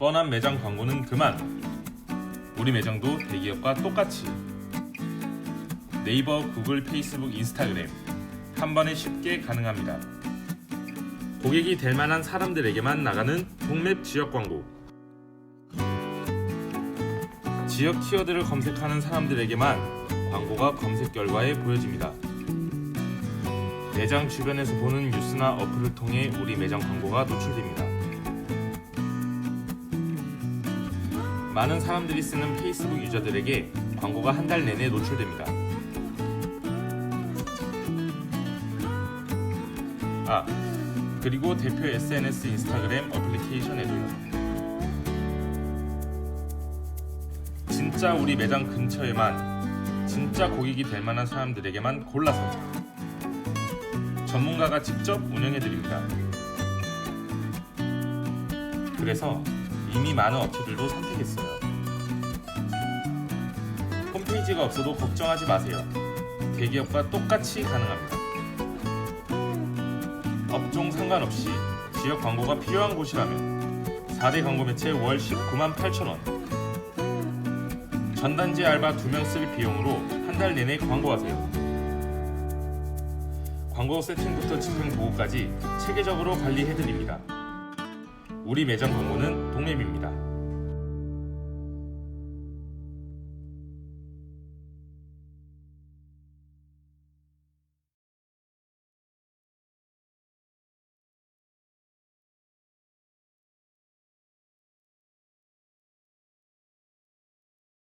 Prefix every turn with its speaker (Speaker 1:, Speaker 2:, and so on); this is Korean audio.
Speaker 1: 뻔한 매장 광고는 그만. 우리 매장도 대기업과 똑같이. 네이버, 구글, 페이스북, 인스타그램 한 번에 쉽게 가능합니다. 고객이 될 만한 사람들에게만 나가는 동맵 지역 광고. 지역 키워드를 검색하는 사람들에게만 광고가 검색 결과에 보여집니다. 매장 주변에서 보는 뉴스나 어플을 통해 우리 매장 광고가 노출됩니다. 많은 사람들이 쓰는 페이스북 유저들에게 광고가 한 달 내내 노출됩니다. 아, 그리고 대표 SNS 인스타그램 어플리케이션에도요. 진짜 우리 매장 근처에만 진짜 고객이 될 만한 사람들에게만 골라서 전문가가 직접 운영해 드립니다. 그래서 이미 많은 업체들도 선택했어요. 홈페이지가 없어도 걱정하지 마세요. 대기업과 똑같이 가능합니다. 업종 상관없이 지역 광고가 필요한 곳이라면 4대 광고 매체 월 19만 8천 원. 전단지 알바 2명 쓸 비용으로 한 달 내내 광고하세요. 광고 세팅부터 집행 보고까지 체계적으로 관리해드립니다. 우리 매장 광고는 동맵입니다.